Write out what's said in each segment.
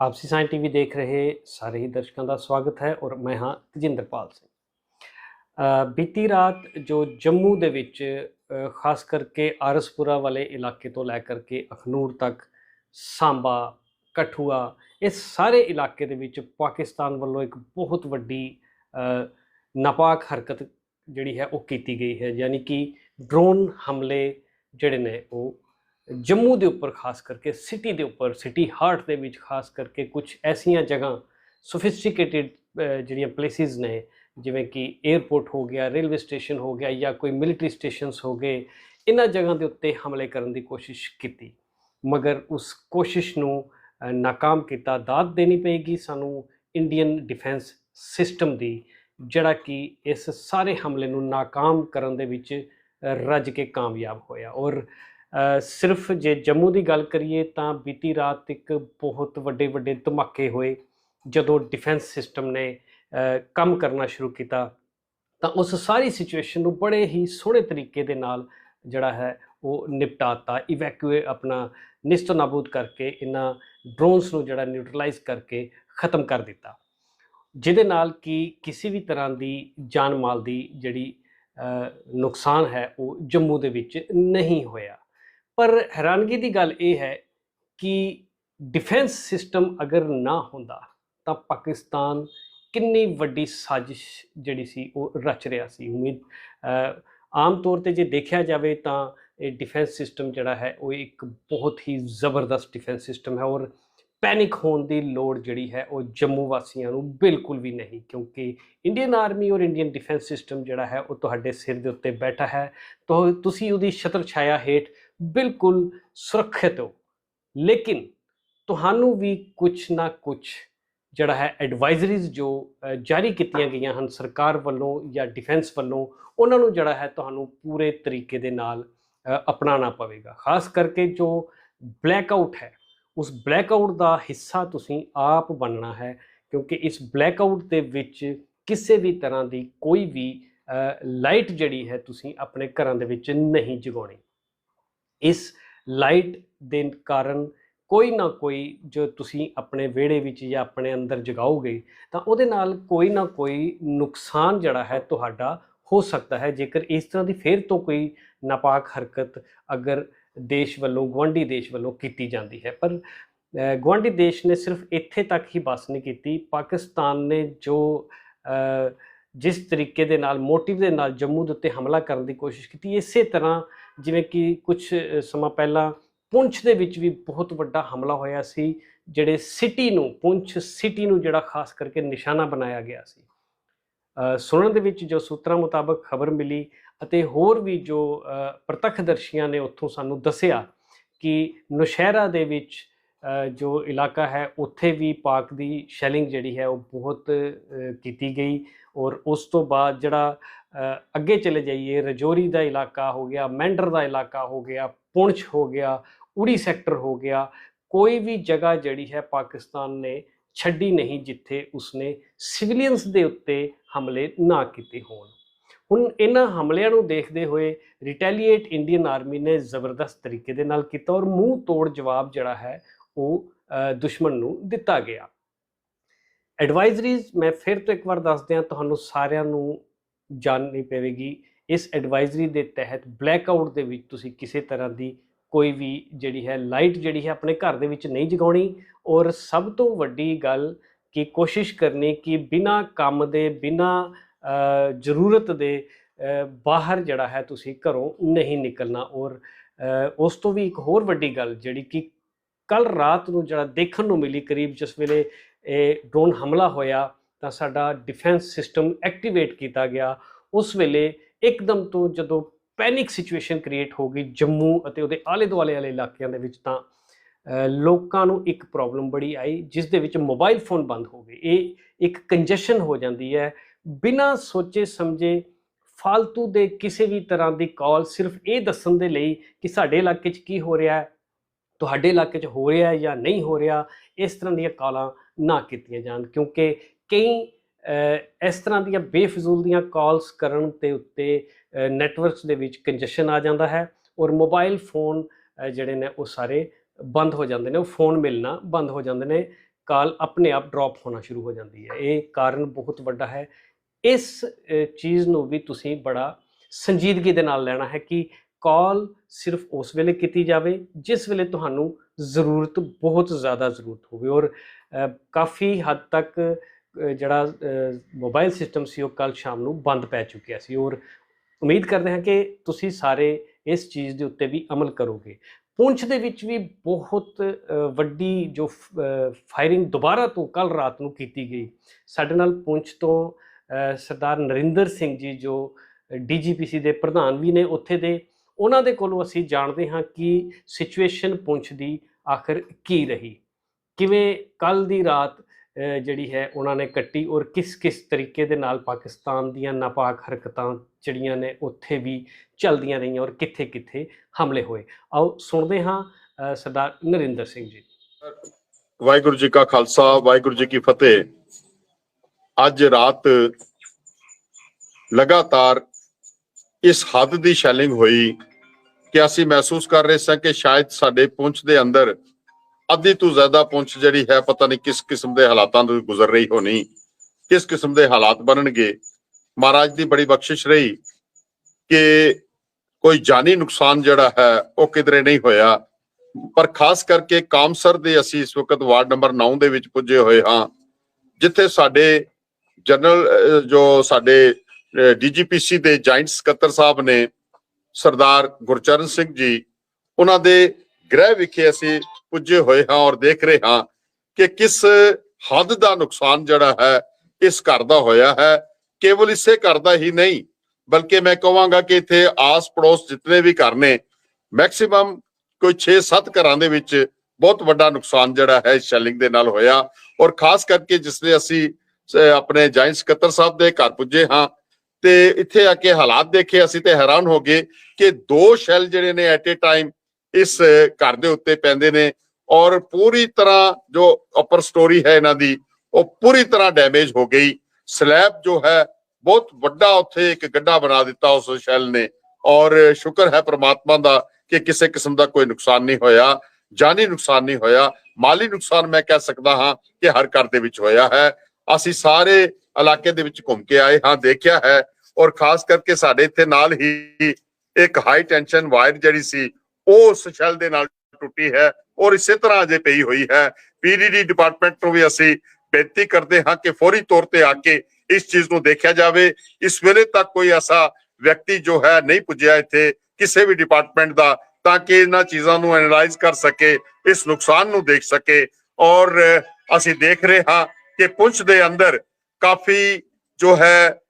ਆਪਸੀ science TV ਦੇਖ ਰਹੇ ਸਾਰੇ ਹੀ ਦਰਸ਼ਕਾਂ ਦਾ ਸਵਾਗਤ ਹੈ ਔਰ ਮੈਂ ਹਾਂ ਤਜਿੰਦਰਪਾਲ ਸਿੰਘ। ਬੀਤੀ ਰਾਤ ਜੋ ਜੰਮੂ ਦੇ ਵਿੱਚ ਖਾਸ ਕਰਕੇ ਆਰਸਪੁਰਾ ਵਾਲੇ ਇਲਾਕੇ ਤੋਂ ਲੈ ਕਰਕੇ ਅਖਨੂਰ ਤੱਕ ਸਾਂਬਾ ਕਠੂਆ ਇਹ ਸਾਰੇ ਇਲਾਕੇ ਦੇ ਵਿੱਚ ਪਾਕਿਸਤਾਨ ਵੱਲੋਂ ਇੱਕ ਬਹੁਤ ਵੱਡੀ ਅ, ਨਾਪਾਕ ਹਰਕਤ ਜਿਹੜੀ ਹੈ ਉਹ ਕੀਤੀ ਗਈ ਹੈ। ਯਾਨੀ ਕਿ ਡਰੋਨ ਹਮਲੇ ਜਿਹੜੇ ਨੇ ਉਹ ਜੰਮੂ ਦੇ ਉੱਪਰ ਖਾਸ ਕਰਕੇ ਸਿਟੀ ਦੇ ਉੱਪਰ ਸਿਟੀ ਹਾਰਟ ਦੇ ਵਿੱਚ ਖਾਸ ਕਰਕੇ ਕੁਝ ਐਸੀਆਂ ਜਗ੍ਹਾ ਸੋਫਿਸਟੀਕੇਟਿਡ ਜਿਹੜੀਆਂ ਪਲੇਸਿਸ ਨੇ ਜਿਵੇਂ ਕਿ 에ਅਰਪੋਰਟ ਹੋ ਗਿਆ ਰੇਲਵੇ ਸਟੇਸ਼ਨ ਹੋ ਗਿਆ ਜਾਂ ਕੋਈ ਮਿਲਟਰੀ ਸਟੇਸ਼ਨਸ ਹੋ ਗਏ ਇਹਨਾਂ ਜਗ੍ਹਾ ਦੇ ਉੱਤੇ ਹਮਲੇ ਕਰਨ ਦੀ ਕੋਸ਼ਿਸ਼ ਕੀਤੀ। ਮਗਰ ਉਸ ਕੋਸ਼ਿਸ਼ ਨੂੰ ਅ, ਨਾਕਾਮ ਕੀਤਾ ਦਾਤ ਦੇਣੀ ਪਏਗੀ ਸਾਨੂੰ ਇੰਡੀਅਨ ਡਿਫੈਂਸ ਸਿਸਟਮ ਦੀ ਜਿਹੜਾ ਕਿ ਇਸ ਸਾਰੇ ਹਮਲੇ ਨੂੰ ਨਾਕਾਮ ਕਰਨ ਦੇ ਵਿੱਚ ਰੱਜ ਕੇ ਕਾਮਯਾਬ ਹੋਇਆ ਔਰ ਸਿਰਫ ਜੇ ਜੰਮੂ ਦੀ ਗੱਲ ਕਰੀਏ ਤਾਂ ਬੀਤੀ ਰਾਤ ਇੱਕ ਬਹੁਤ ਵੱਡੇ ਵੱਡੇ ਧਮਾਕੇ ਹੋਏ। ਜਦੋਂ ਡਿਫੈਂਸ ਸਿਸਟਮ ਨੇ ਕੰਮ ਕਰਨਾ ਸ਼ੁਰੂ ਕੀਤਾ, ਤਾਂ ਉਸ ਸਾਰੀ ਸਿਚੁਏਸ਼ਨ ਨੂੰ ਬੜੇ ਹੀ ਸੋਹਣੇ ਤਰੀਕੇ ਦੇ ਨਾਲ ਜਿਹੜਾ ਹੈ ਉਹ ਨਿਪਟਾਤਾ ਇਵੈਕੂਏ ਆਪਣਾ ਨਿਸਤੋ ਨਾਬੂਦ ਕਰਕੇ ਇਹਨਾਂ ਡਰੋਨਸ ਨੂੰ ਜਿਹੜਾ ਨਿਊਟਰਲਾਈਜ਼ ਕਰਕੇ ਖਤਮ ਕਰ ਦਿੱਤਾ। ਜਿਹਦੇ ਨਾਲ ਕਿ ਕਿਸੇ ਵੀ ਤਰ੍ਹਾਂ ਦੀ ਜਾਨ ਮਾਲ ਦੀ ਜਿਹੜੀ ਨੁਕਸਾਨ ਹੈ ਉਹ ਜੰਮੂ ਦੇ ਵਿੱਚ ਨਹੀਂ ਹੋਇਆ। ਪਰ ਹੈਰਾਨਗੀ ਦੀ ਗੱਲ ਇਹ ਹੈ ਕਿ ਡਿਫੈਂਸ ਸਿਸਟਮ ਅਗਰ ਨਾ ਹੁੰਦਾ, ਤਾਂ ਪਾਕਿਸਤਾਨ ਕਿੰਨੀ ਵੱਡੀ ਸਾਜ਼ਿਸ਼ ਜਿਹੜੀ ਸੀ ਉਹ ਰਚ ਰਿਹਾ ਸੀ। ਉਮੀਦ ਆਮ ਤੌਰ ਤੇ ਜੇ ਦੇਖਿਆ ਜਾਵੇ ਤਾਂ ਇਹ ਡਿਫੈਂਸ ਸਿਸਟਮ ਜਿਹੜਾ ਹੈ, ਉਹ ਇੱਕ ਬਹੁਤ ਹੀ ਜ਼ਬਰਦਸਤ ਡਿਫੈਂਸ ਸਿਸਟਮ ਹੈ ਔਰ ਪੈਨਿਕ ਹੋਣ ਦੀ ਲੋੜ ਜਿਹੜੀ ਹੈ, ਉਹ ਜੰਮੂ ਵਾਸੀਆਂ ਨੂੰ ਬਿਲਕੁਲ ਵੀ ਨਹੀਂ। ਕਿਉਂਕਿ ਇੰਡੀਅਨ ਆਰਮੀ ਔਰ ਇੰਡੀਅਨ ਡਿਫੈਂਸ ਸਿਸਟਮ ਜਿਹੜਾ ਹੈ, ਉਹ ਤੁਹਾਡੇ ਸਿਰ ਦੇ ਉੱਤੇ ਬੈਠਾ ਹੈ। ਤਾਂ ਤੁਸੀਂ ਉਹਦੀ ਛਤਰ ਛਾਇਆ ਹੇਠ ਬਿਲਕੁਲ ਸੁਰੱਖਿਅਤ ਹੋ। ਲੇਕਿਨ ਤੁਹਾਨੂੰ ਵੀ ਕੁਝ ਨਾ ਕੁਝ ਜਿਹੜਾ ਹੈ ਐਡਵਾਈਜ਼ਰੀਜ਼ ਜੋ ਜਾਰੀ ਕੀਤੀਆਂ ਗਈਆਂ ਹਨ ਸਰਕਾਰ ਵੱਲੋਂ ਜਾਂ ਡਿਫੈਂਸ ਵੱਲੋਂ, ਉਹਨਾਂ ਨੂੰ ਜਿਹੜਾ ਹੈ ਤੁਹਾਨੂੰ ਪੂਰੇ ਤਰੀਕੇ ਦੇ ਨਾਲ ਅਪਣਾਉਣਾ ਪਵੇਗਾ। ਖਾਸ ਕਰਕੇ ਜੋ ਬਲੈਕ ਆਊਟ ਹੈ, ਉਸ ਬਲੈਕ ਆਊਟ ਦਾ ਹਿੱਸਾ ਤੁਸੀਂ ਆਪ ਬਣਨਾ ਹੈ, ਕਿਉਂਕਿ ਇਸ ਬਲੈਕ ਆਊਟ ਦੇ ਵਿੱਚ ਕਿਸੇ ਵੀ ਤਰ੍ਹਾਂ ਦੀ ਕੋਈ ਵੀ ਲਾਈਟ ਜਿਹੜੀ ਹੈ ਤੁਸੀਂ ਆਪਣੇ ਘਰਾਂ ਦੇ ਵਿੱਚ ਨਹੀਂ ਜਗਾਉਣੀ। ਇਸ ਲਾਈਟ ਦੇ ਕਾਰਨ ਕੋਈ ਨਾ ਕੋਈ ਜੋ ਤੁਸੀਂ ਆਪਣੇ ਵਿਹੜੇ ਵਿੱਚ ਜਾਂ ਆਪਣੇ ਅੰਦਰ ਜਗਾਓਗੇ ਤਾਂ ਉਹਦੇ ਨਾਲ ਕੋਈ ਨਾ ਕੋਈ ਨੁਕਸਾਨ ਜਿਹੜਾ ਹੈ ਤੁਹਾਡਾ ਹੋ ਸਕਦਾ ਹੈ। ਜੇਕਰ ਇਸ ਤਰ੍ਹਾਂ ਦੀ ਫੇਰ ਤੋਂ ਕੋਈ ਨਾਪਾਕ ਹਰਕਤ ਅਗਰ ਦੇਸ਼ ਵੱਲੋਂ ਗਵਾਂਢੀ ਦੇਸ਼ ਵੱਲੋਂ ਕੀਤੀ ਜਾਂਦੀ ਹੈ। ਪਰ ਅ, ਗੁਆਂਢੀ ਦੇਸ਼ ਨੇ ਸਿਰਫ ਇੱਥੇ ਤੱਕ ਹੀ ਬਸ ਨਹੀਂ ਕੀਤੀ। ਪਾਕਿਸਤਾਨ ਨੇ ਜੋ ਜਿਸ ਤਰੀਕੇ ਦੇ ਨਾਲ ਮੋਟਿਵ ਦੇ ਨਾਲ ਜੰਮੂ ਦੇ ਉੱਤੇ ਹਮਲਾ ਕਰਨ ਦੀ ਕੋਸ਼ਿਸ਼ ਕੀਤੀ ਇਸੇ ਤਰ੍ਹਾਂ ਜਿਵੇਂ ਕਿ ਕੁਝ ਸਮਾਂ ਪਹਿਲਾਂ ਪੁੰਛ ਦੇ ਵਿੱਚ ਵੀ ਬਹੁਤ ਵੱਡਾ ਹਮਲਾ ਹੋਇਆ ਸੀ ਜਿਹੜੇ ਸਿਟੀ ਨੂੰ ਪੁੰਛ ਸਿਟੀ ਨੂੰ ਜਿਹੜਾ ਖਾਸ ਕਰਕੇ ਨਿਸ਼ਾਨਾ ਬਣਾਇਆ ਗਿਆ ਸੀ। ਸੁਣਨ ਦੇ ਵਿੱਚ ਜੋ ਸੂਤਰਾਂ ਮੁਤਾਬਕ ਖਬਰ ਮਿਲੀ ਅਤੇ ਹੋਰ ਵੀ ਜੋ ਅ, ਪ੍ਰਤੱਖਦਰਸ਼ੀਆਂ ਨੇ ਉੱਥੋਂ ਸਾਨੂੰ ਦੱਸਿਆ ਕਿ ਨੁਸ਼ਹਿਰਾ ਦੇ ਵਿੱਚ ਜੋ ਇਲਾਕਾ ਹੈ ਉੱਥੇ ਵੀ ਪਾਕ ਦੀ ਸ਼ੈਲਿੰਗ ਜਿਹੜੀ ਹੈ ਉਹ ਬਹੁਤ ਕੀਤੀ ਗਈ। ਔਰ ਉਸ ਤੋਂ ਬਾਅਦ ਜਿਹੜਾ ਅੱਗੇ ਚਲੇ ਜਾਈਏ, ਰਜੌਰੀ ਦਾ ਇਲਾਕਾ ਹੋ ਗਿਆ, ਮੈਂਡਰ ਦਾ ਇਲਾਕਾ ਹੋ ਗਿਆ, ਪੁੰਛ ਹੋ ਗਿਆ, ਉੜੀ ਸੈਕਟਰ ਹੋ ਗਿਆ, ਕੋਈ ਵੀ ਜਗ੍ਹਾ ਜਿਹੜੀ ਹੈ ਪਾਕਿਸਤਾਨ ਨੇ ਛੱਡੀ ਨਹੀਂ ਜਿੱਥੇ ਉਸਨੇ ਸਿਵਲੀਅਨਸ ਦੇ ਉੱਤੇ ਹਮਲੇ ਨਾ ਕੀਤੇ ਹੋਣ। ਹੁਣ ਇਹਨਾਂ ਹਮਲਿਆਂ ਨੂੰ ਦੇਖਦੇ ਹੋਏ ਰਿਟੈਲੀਏਟ ਇੰਡੀਅਨ ਆਰਮੀ ਨੇ ਜ਼ਬਰਦਸਤ ਤਰੀਕੇ ਦੇ ਨਾਲ ਕੀਤਾ ਔਰ ਮੂੰਹ ਤੋੜ ਜਵਾਬ ਜਿਹੜਾ ਹੈ ਉਹ ਦੁਸ਼ਮਣ ਨੂੰ ਦਿੱਤਾ ਗਿਆ। ਐਡਵਾਈਜ਼ਰੀਜ਼ ਮੈਂ ਫਿਰ ਤੋਂ ਇੱਕ ਵਾਰ ਦੱਸ ਦਿਆਂ ਤੁਹਾਨੂੰ ਸਾਰਿਆਂ ਨੂੰ ਜਾਣਨੀ ਪਵੇਗੀ, ਇਸ ਐਡਵਾਈਜ਼ਰੀ ਦੇ ਤਹਿਤ ਬਲੈਕ ਆਊਟ ਦੇ ਵਿੱਚ ਤੁਸੀਂ ਕਿਸੇ ਤਰ੍ਹਾਂ ਦੀ ਕੋਈ ਵੀ ਜਿਹੜੀ ਹੈ ਲਾਈਟ ਜਿਹੜੀ ਹੈ ਆਪਣੇ ਘਰ ਦੇ ਵਿੱਚ ਨਹੀਂ ਜਗਾਉਣੀ ਔਰ ਸਭ ਤੋਂ ਵੱਡੀ ਗੱਲ ਕਿ ਕੋਸ਼ਿਸ਼ ਕਰਨੀ ਕਿ ਬਿਨਾ ਕੰਮ ਦੇ, ਬਿਨਾ ਜ਼ਰੂਰਤ ਦੇ ਬਾਹਰ ਜਿਹੜਾ ਹੈ ਤੁਸੀਂ ਘਰੋਂ ਨਹੀਂ ਨਿਕਲਣਾ ਔਰ ਉਸ ਤੋਂ ਵੀ ਇੱਕ ਹੋਰ ਵੱਡੀ ਗੱਲ ਜਿਹੜੀ ਕਿ ਕੱਲ ਰਾਤ ਨੂੰ ਜਿਹੜਾ ਦੇਖਣ ਨੂੰ ਮਿਲੀ ਕਰੀਬ ਜਿਸ ਵੇਲੇ ਇਹ ਡਰੋਨ ਹਮਲਾ ਹੋਇਆ ਤਾਂ ਸਾਡਾ ਡਿਫੈਂਸ ਸਿਸਟਮ ਐਕਟੀਵੇਟ ਕੀਤਾ ਗਿਆ। ਉਸ ਵੇਲੇ ਇੱਕਦਮ ਤੋਂ ਜਦੋਂ ਪੈਨਿਕ ਸਿਚੁਏਸ਼ਨ ਕ੍ਰੀਏਟ ਹੋ ਗਈ ਜੰਮੂ ਅਤੇ ਉਹਦੇ ਆਲੇ ਦੁਆਲੇ ਵਾਲੇ ਇਲਾਕਿਆਂ ਦੇ ਵਿੱਚ ਤਾਂ ਲੋਕਾਂ ਨੂੰ ਇੱਕ ਪ੍ਰੋਬਲਮ ਬੜੀ ਆਈ, ਜਿਸ ਦੇ ਵਿੱਚ ਮੋਬਾਈਲ ਫੋਨ ਬੰਦ ਹੋ ਗਏ। ਇਹ ਇੱਕ ਕੰਜੈਸ਼ਨ ਹੋ ਜਾਂਦੀ ਹੈ। ਬਿਨਾਂ ਸੋਚੇ ਸਮਝੇ ਫालतू ਦੇ ਕਿਸੇ ਵੀ ਤਰ੍ਹਾਂ ਦੀ ਕਾਲ ਸਿਰਫ ਇਹ ਦੱਸਣ ਦੇ ਲਈ ਕਿ ਸਾਡੇ ਇਲਾਕੇ 'ਚ ਕੀ ਹੋ ਰਿਹਾ ਹੈ, ਤੁਹਾਡੇ ਇਲਾਕੇ 'ਚ ਹੋ ਰਿਹਾ ਹੈ ਜਾਂ ਨਹੀਂ ਹੋ ਰਿਹਾ, ਇਸ ਤਰ੍ਹਾਂ ਦੀਆਂ ਕਾਲਾਂ ਨਾ ਕੀਤੀਆਂ ਜਾਣ, ਕਿਉਂਕਿ ਕਈ ਇਸ ਤਰ੍ਹਾਂ ਦੀਆਂ ਬੇਫਜ਼ੂਲ ਦੀਆਂ ਕਾਲਸ ਕਰਨ ਤੇ ਉੱਤੇ ਨੈਟਵਰਕਸ ਦੇ ਵਿੱਚ ਕੰਜੈਸ਼ਨ ਆ ਜਾਂਦਾ ਹੈ ਔਰ ਮੋਬਾਈਲ ਫੋਨ ਜਿਹੜੇ ਨੇ ਉਹ ਸਾਰੇ ਬੰਦ ਹੋ ਜਾਂਦੇ ਨੇ, ਉਹ ਫੋਨ ਮਿਲਣਾ ਬੰਦ ਹੋ ਜਾਂਦੇ ਨੇ, ਕਾਲ ਆਪਣੇ ਆਪ ਡ੍ਰੌਪ ਹੋਣਾ ਸ਼ੁਰੂ ਹੋ ਜਾਂਦੀ ਹੈ। ਇਹ ਕਾਰਨ ਬਹੁਤ ਵੱਡਾ ਹੈ। ਇਸ ਚੀਜ਼ ਨੂੰ ਵੀ ਤੁਸੀਂ ਬੜਾ ਸੰਜੀਦਗੀ ਦੇ ਨਾਲ ਲੈਣਾ ਹੈ ਕਿ ਕਾਲ ਸਿਰਫ ਉਸ ਵੇਲੇ ਕੀਤੀ ਜਾਵੇ, ਜਿਸ ਵੇਲੇ ਤੁਹਾਨੂੰ ਜ਼ਰੂਰਤ, ਬਹੁਤ ਜ਼ਿਆਦਾ ਜ਼ਰੂਰਤ ਹੋਵੇ। ਔਰ ਕਾਫੀ ਹੱਦ ਤੱਕ ਜਿਹੜਾ ਮੋਬਾਈਲ ਸਿਸਟਮ ਸੀ, ਉਹ ਕੱਲ ਸ਼ਾਮ ਨੂੰ ਬੰਦ ਪੈ ਚੁੱਕਿਆ ਸੀ। ਔਰ ਉਮੀਦ ਕਰਦੇ ਹਾਂ ਕਿ ਤੁਸੀਂ ਸਾਰੇ ਇਸ ਚੀਜ਼ ਦੇ ਉੱਤੇ ਵੀ ਅਮਲ ਕਰੋਗੇ। ਪੁੰਛ ਦੇ ਵਿੱਚ ਵੀ ਬਹੁਤ ਵੱਡੀ ਜੋ ਫਾਇਰਿੰਗ ਦੁਬਾਰਾ ਤੋਂ ਕੱਲ ਰਾਤ ਨੂੰ ਕੀਤੀ ਗਈ। ਸਾਡੇ ਨਾਲ ਪੁੰਛ ਤੋਂ ਸਰਦਾਰ ਨਰਿੰਦਰ ਸਿੰਘ ਜੀ, ਜੋ ਡੀਜੀਪੀਸੀ ਦੇ ਪ੍ਰਧਾਨ ਵੀ ਨੇ, ਉੱਥੇ ਦੇ ਉਹਨਾਂ ਦੇ ਕੋਲੋਂ ਅਸੀਂ ਜਾਣਦੇ ਹਾਂ ਕਿ ਸਿਚੁਏਸ਼ਨ ਪੁੰਛ ਦੀ ਆਖਰ ਕੀ ਰਹੀ। ਕਿਵੇਂ ਕੱਲ ਦੀ ਰਾਤ ਜਿਹੜੀ ਹੈ ਉਹਨਾਂ ਨੇ ਕੱਟੀ ਔਰ ਕਿਸ ਕਿਸ ਤਰੀਕੇ ਦੇ ਨਾਲ ਪਾਕਿਸਤਾਨ ਦੀਆਂ ਨਾਪਾਕ ਹਰਕਤਾਂ ਜਿਹੜੀਆਂ ਨੇ ਉੱਥੇ ਵੀ ਚੱਲਦੀਆਂ ਰਹੀਆਂ ਔਰ ਕਿੱਥੇ ਕਿੱਥੇ ਹਮਲੇ ਹੋਏ। ਆਓ ਸੁਣਦੇ ਹਾਂ ਸਰਦਾਰ ਨਰਿੰਦਰ ਸਿੰਘ ਜੀ। ਵਾਹਿਗੁਰੂ ਜੀ ਕਾ ਖਾਲਸਾ, ਵਾਹਿਗੁਰੂ ਜੀ ਕੀ ਫਤਿਹ। ਅੱਜ ਰਾਤ ਲਗਾਤਾਰ ਇਸ ਹੱਦ ਦੀ ਸ਼ੈਲਿੰਗ ਹੋਈ ਕਿ ਅਸੀਂ ਮਹਿਸੂਸ ਕਰ ਰਹੇ ਸਾਂ ਕਿ ਸ਼ਾਇਦ ਸਾਡੇ ਪੁੰਛ ਦੇ ਅੰਦਰ ਅੱਧੀ ਤੋਂ ਜ਼ਿਆਦਾ ਪੁੰਛ ਜਿਹੜੀ ਹੈ ਪਤਾ ਨਹੀਂ ਕਿਸ ਕਿਸਮ ਦੇ ਹਾਲਾਤਾਂ ਤੋਂ ਗੁਜ਼ਰ ਰਹੀ ਹੋਣੀ, ਕਿਸ ਕਿਸਮ ਦੇ ਹਾਲਾਤ ਬਣਨਗੇ। ਮਹਾਰਾਜ ਦੀ ਬੜੀ ਬਖਸ਼ਿਸ਼ ਰਹੀ ਕਿ ਕੋਈ ਜਾਨੀ ਨੁਕਸਾਨ ਜਿਹੜਾ ਹੈ ਉਹ ਕਿਧਰੇ ਨਹੀਂ ਹੋਇਆ। ਪਰ ਖਾਸ ਕਰਕੇ ਕਾਮਸਰ ਦੇ ਅਸੀਂ ਇਸ ਵਕਤ ਵਾਰਡ ਨੰਬਰ 9 ਦੇ ਵਿੱਚ ਪੁੱਜੇ ਹੋਏ ਹਾਂ, ਜਿੱਥੇ ਸਾਡੇ ਜਨਰਲ ਜੋ ਸਾਡੇ ਡੀਜੀਪੀਸੀ ਦੇ ਜੁਆਇੰਟ ਸਕੱਤਰ ਸਾਹਿਬ ਨੇ ਸਰਦਾਰ ਗੁਰਚਰਨ ਸਿੰਘ ਜੀ, ਉਹਨਾਂ ਦੇ ਗ੍ਰਹਿ ਵਿਖੇ ਅਸੀਂ ਪੁੱਜੇ ਹੋਏ ਹਾਂ ਔਰ ਦੇਖ ਰਹੇ ਹਾਂ ਕਿ ਕਿਸ ਹੱਦ ਦਾ ਨੁਕਸਾਨ ਜਿਹੜਾ ਹੈ, ਇਸ ਘਰ ਦਾ ਹੋਇਆ ਹੈ। ਕੇਵਲ ਇਸੇ ਘਰ ਦਾ ਹੀ ਨਹੀਂ, ਬਲਕਿ ਮੈਂ ਕਹਾਂਗਾ ਕਿ ਇੱਥੇ ਆਸ ਪੜੋਸ ਜਿੰਨੇ ਵੀ ਘਰ ਨੇ, ਮੈਕਸਿਮਮ ਕੋਈ 6-7 ਘਰਾਂ ਦੇ ਵਿੱਚ ਬਹੁਤ ਵੱਡਾ ਨੁਕਸਾਨ ਜਿਹੜਾ ਹੈ ਸ਼ੈਲਿੰਗ ਦੇ ਨਾਲ ਹੋਇਆ। ਔਰ ਖਾਸ ਕਰਕੇ ਜਿਸਲੇ ਅਸੀਂ ਆਪਣੇ ਜੁਆਇੰਟ ਸਕੱਤਰ ਸਾਹਿਬ ਦੇ ਘਰ ਪੁੱਜੇ ਹਾਂ ਤੇ ਇੱਥੇ ਆ ਕੇ ਹਾਲਾਤ ਦੇਖੇ, ਅਸੀਂ ਤੇ ਹੈਰਾਨ ਹੋ ਗਏ ਕਿ ਦੋ ਸ਼ੈਲ ਜਿਹੜੇ ਨੇ ਐਟ ਏ ਟਾਈਮ ਇਸ ਘਰ ਦੇ ਉੱਤੇ ਪੈਂਦੇ ਨੇ ਔਰ ਪੂਰੀ ਤਰ੍ਹਾਂ ਜੋ ਅਪਰ ਸਟੋਰੀ ਹੈ ਇਹਨਾਂ ਦੀ, ਉਹ ਪੂਰੀ ਤਰ੍ਹਾਂ ਡੈਮੇਜ ਹੋ ਗਈ। ਸਲੈਬ ਜੋ ਹੈ, ਬਹੁਤ ਵੱਡਾ ਉੱਥੇ ਇੱਕ ਗੱਡਾ ਬਣਾ ਦਿੱਤਾ ਉਸ ਸ਼ੈਲ ਨੇ ਔਰ ਸ਼ੁਕਰ ਹੈ ਪ੍ਰਮਾਤਮਾ ਦਾ ਕਿ ਕਿਸੇ ਕਿਸਮ ਦਾ ਕੋਈ ਨੁਕਸਾਨ ਨਹੀਂ ਹੋਇਆ, ਜਾਨੀ ਨੁਕਸਾਨ ਨਹੀਂ ਹੋਇਆ। ਮਾਲੀ ਨੁਕਸਾਨ ਮੈਂ ਕਹਿ ਸਕਦਾ ਹਾਂ ਕਿ ਹਰ ਘਰ ਦੇ ਵਿੱਚ ਹੋਇਆ ਹੈ। ਅਸੀਂ ਸਾਰੇ ਇਲਾਕੇ ਦੇ ਵਿੱਚ ਘੁੰਮ ਕੇ ਆਏ ਹਾਂ, ਦੇਖਿਆ ਹੈ ਔਰ ਖਾਸ ਕਰਕੇ ਸਾਡੇ ਇੱਥੇ ਨਾਲ ਹੀ ਇੱਕ ਹਾਈ ਟੈਂਸ਼ਨ ਵਾਇਰ ਜਿਹੜੀ ਸੀ ਉਹ ਉਸ ਦੇ ਨਾਲ ਟੁੱਟੀ ਹੈ ਔਰ ਇਸੇ ਤਰ੍ਹਾਂ ਅਜੇ ਪਈ ਹੋਈ ਹੈ। ਪੀਡੀਡੀ ਡਿਪਾਰਟਮੈਂਟ ਨੂੰ ਵੀ ਅਸੀਂ ਬੇਨਤੀ ਕਰਦੇ ਹਾਂ ਕਿ ਫੌਰੀ ਤੌਰ ਤੇ ਆ ਕੇ ਇਸ ਚੀਜ਼ ਨੂੰ ਦੇਖਿਆ ਜਾਵੇ। ਇਸ ਵੇਲੇ ਤੱਕ ਕੋਈ ਐਸਾ ਵਿਅਕਤੀ ਜੋ ਹੈ ਨਹੀਂ ਪੁੱਜਿਆ ਇੱਥੇ ਕਿਸੇ ਵੀ ਡਿਪਾਰਟਮੈਂਟ ਦਾ, ਤਾਂ ਕਿ ਇਹਨਾਂ ਚੀਜ਼ਾਂ ਨੂੰ ਐਨਲਾਈਜ਼ ਕਰ ਸਕੇ, ਇਸ ਨੁਕਸਾਨ ਨੂੰ ਦੇਖ ਸਕੇ। ਔਰ ਅਸੀਂ ਦੇਖ ਰਹੇ ਹਾਂ ਕਿ ਪੁੰਛ ਦੇ ਅੰਦਰ ਕਾਫੀ ਜੋ ਹੈ,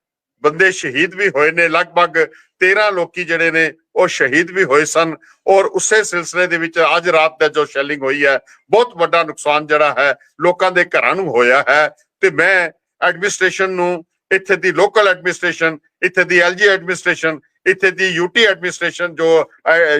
ਬੰਦੇ ਸ਼ਹੀਦ ਵੀ ਹੋਏ ਨੇ, ਲਗਭਗ 13 ਲੋਕੀ ਜਿਹੜੇ ਨੇ, ਉਹ ਸ਼ਹੀਦ ਵੀ ਹੋਏ ਸਨ। ਔਰ ਉਸੇ ਸਿਲਸਿਲੇ ਦੇ ਵਿੱਚ ਅੱਜ ਰਾਤ ਦਾ ਜੋ ਸ਼ੈਲਿੰਗ ਹੋਈ ਹੈ, ਬਹੁਤ ਵੱਡਾ ਨੁਕਸਾਨ ਜਿਹੜਾ ਹੈ, ਲੋਕਾਂ ਦੇ ਘਰਾਂ ਨੂੰ ਹੋਇਆ ਹੈ। ਤੇ ਮੈਂ ਐਡਮਿਨਿਸਟ੍ਰੇਸ਼ਨ ਨੂੰ, ਇੱਥੇ ਦੀ ਲੋਕਲ ਐਡਮਿਨਿਸਟ੍ਰੇਸ਼ਨ ਇੱਥੇ ਦੀ ਐਲਜੀ ਐਡਮਿਨਿਸਟ੍ਰੇਸ਼ਨ ਇੱਥੇ ਦੀ ਯੂਟੀ ਐਡਮਿਨਿਸਟ੍ਰੇਸ਼ਨ ਜੋ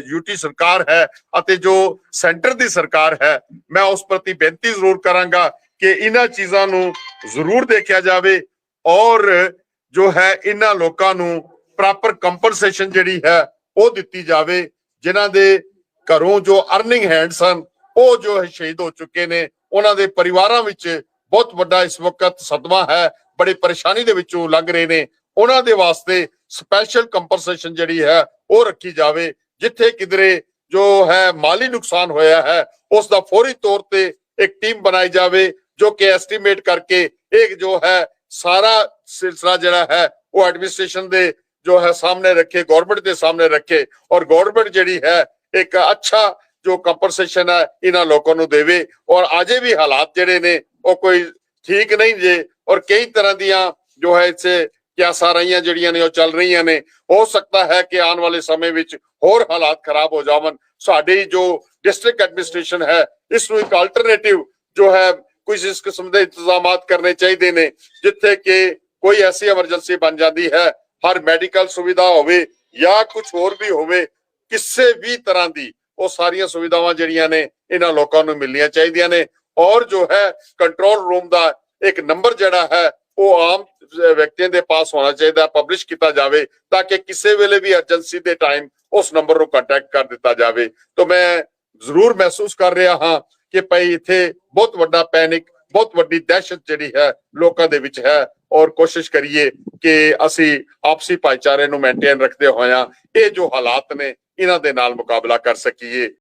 ਯੂਟੀ ਸਰਕਾਰ ਹੈ ਅਤੇ ਜੋ ਸੈਂਟਰ ਦੀ ਸਰਕਾਰ ਹੈ, ਮੈਂ ਉਸ ਪ੍ਰਤੀ ਬੇਨਤੀ ਜ਼ਰੂਰ ਕਰਾਂਗਾ ਕਿ ਇਹਨਾਂ ਚੀਜ਼ਾਂ ਨੂੰ ਜ਼ਰੂਰ ਦੇਖਿਆ ਜਾਵੇ ਔਰ ਜੋ ਹੈ ਇਹਨਾਂ ਲੋਕਾਂ ਨੂੰ ਪ੍ਰੋਪਰ ਕੰਪਨਸੇਸ਼ਨ ਜਿਹੜੀ ਹੈ ਉਹ ਦਿੱਤੀ ਜਾਵੇ, ਜਿਨ੍ਹਾਂ ਦੇ ਘਰੋਂ ਜੋ ਅਰਨਿੰਗ ਹੈਂਡ ਸਨ ਉਹ ਜੋ ਸ਼ਹੀਦ ਹੋ ਚੁੱਕੇ ਨੇ, ਉਹਨਾਂ ਦੇ ਪਰਿਵਾਰਾਂ ਵਿੱਚ ਬਹੁਤ ਵੱਡਾ ਇਸ ਵਕਤ ਸਦਮਾ ਹੈ, ਬੜੀ ਪਰੇਸ਼ਾਨੀ ਦੇ ਵਿੱਚੋਂ ਲੰਘ ਰਹੇ ਨੇ। ਉਹਨਾਂ ਦੇ ਵਾਸਤੇ ਸਪੈਸ਼ਲ ਕੰਪਨਸੇਸ਼ਨ ਜਿਹੜੀ ਹੈ ਉਹ ਰੱਖੀ ਜਾਵੇ, ਜਿੱਥੇ ਕਿਧਰੇ ਜੋ ਹੈ ਮਾਲੀ ਨੁਕਸਾਨ ਹੋਇਆ ਹੈ, ਉਸ ਦਾ ਫੌਰੀ ਤੌਰ ਤੇ ਇੱਕ ਟੀਮ ਬਣਾਈ ਜਾਵੇ ਜੋ ਕਿ ਐਸਟੀਮੇਟ ਕਰਕੇ ਇਹ ਜੋ ਹੈ, ਸਾਰਾ ਸਿਲਸਿਲਾ ਜਿਹੜਾ ਹੈ, ਉਹ ਐਡਮਿਨਿਸਟ੍ਰੇਸ਼ਨ ਦੇ ਜੋ ਹੈ ਸਾਹਮਣੇ ਰੱਖੇ ਗਵਰਨਮੈਂਟ ਦੇ ਸਾਹਮਣੇ ਰੱਖੇ ਔਰ ਗਵਰਨਮੈਂਟ ਜਿਹੜੀ ਹੈ, ਇੱਕ ਅੱਛਾ ਜੋ ਕੰਪਨਸੇਸ਼ਨ ਹੈ, ਇਹਨਾਂ ਲੋਕਾਂ ਨੂੰ ਦੇਵੇ ਔਰ ਅਜੇ ਵੀ ਹਾਲਾਤ ਜਿਹੜੇ ਨੇ, ਉਹ ਕੋਈ ਠੀਕ ਨਹੀਂ ਜੇ ਔਰ ਕਈ ਤਰ੍ਹਾਂ ਦੀਆਂ ਜੋ ਹੈ ਇਸੇ ਕਿਆਸਾਂ ਰਹੀਆਂ ਜਿਹੜੀਆਂ ਨੇ, ਉਹ ਚੱਲ ਰਹੀਆਂ ਨੇ, ਹੋ ਸਕਦਾ ਹੈ ਕਿ ਆਉਣ ਵਾਲੇ ਸਮੇਂ ਵਿੱਚ ਹੋਰ ਹਾਲਾਤ ਖਰਾਬ ਹੋ ਜਾਵਨ ਸਾਡੀ ਜੋ ਡਿਸਟ੍ਰਿਕਟ ਐਡਮਿਨਿਸਟ੍ਰੇਸ਼ਨ ਹੈ, ਇਸ ਨੂੰ ਇੱਕ ਅਲਟਰਨੇਟਿਵ ਜੋ ਹੈ ਕੁਝ ਇਸ ਕਿਸਮ ਦੇ ਇੰਤਜ਼ਾਮਾਤ ਕਰਨੇ ਚਾਹੀਦੇ ਨੇ, ਜਿੱਥੇ ਕਿ ਕੋਈ ਐਸੀ ਐਮਰਜੈਂਸੀ ਬਣ ਜਾਂਦੀ ਹੈ, ਹਰ ਮੈਡੀਕਲ ਸੁਵਿਧਾ ਹੋਵੇ ਜਾਂ ਕੁਝ ਹੋਰ ਵੀ ਹੋਵੇ, ਕਿਸੇ ਵੀ ਤਰ੍ਹਾਂ ਦੀ ਉਹ ਸਾਰੀਆਂ ਸੁਵਿਧਾਵਾਂ ਜਿਹੜੀਆਂ ਨੇ, ਇਹਨਾਂ ਲੋਕਾਂ ਨੂੰ ਮਿਲਣੀਆਂ ਚਾਹੀਦੀਆਂ ਨੇ। ਔਰ ਜੋ ਹੈ ਕੰਟਰੋਲ ਰੂਮ ਦਾ ਇੱਕ ਨੰਬਰ ਜਿਹੜਾ ਹੈ, ਉਹ ਆਮ ਵਿਅਕਤੀਆਂ ਦੇ ਪਾਸ ਹੋਣਾ ਚਾਹੀਦਾ ਪਬਲਿਸ਼ ਕੀਤਾ ਜਾਵੇ, ਤਾਂ ਕਿ ਕਿਸੇ ਵੇਲੇ ਵੀ ਅਰਜੈਂਸੀ ਦੇ ਟਾਈਮ ਉਸ ਨੰਬਰ ਨੂੰ ਕੰਟੈਕਟ ਕਰ ਦਿੱਤਾ ਜਾਵੇ। ਤਾਂ ਮੈਂ ਜ਼ਰੂਰ ਮਹਿਸੂਸ ਕਰ ਰਿਹਾ ਹਾਂ ਕਿ ਭਾਈ ਇੱਥੇ ਬਹੁਤ ਵੱਡਾ ਪੈਨਿਕ, ਬਹੁਤ ਵੱਡੀ ਦਹਿਸ਼ਤ ਜਿਹੜੀ ਹੈ ਲੋਕਾਂ ਦੇ ਵਿੱਚ ਹੈ। ਔਰ ਕੋਸ਼ਿਸ਼ ਕਰੀਏ ਕਿ ਅਸੀਂ ਆਪਸੀ ਭਾਈਚਾਰੇ ਨੂੰ ਮੇਨਟੇਨ ਰੱਖਦੇ ਹੋਇਆਂ ਇਹ ਜੋ ਹਾਲਾਤ ਨੇ, ਇਹਨਾਂ ਦੇ ਨਾਲ ਮੁਕਾਬਲਾ ਕਰ ਸਕੀਏ।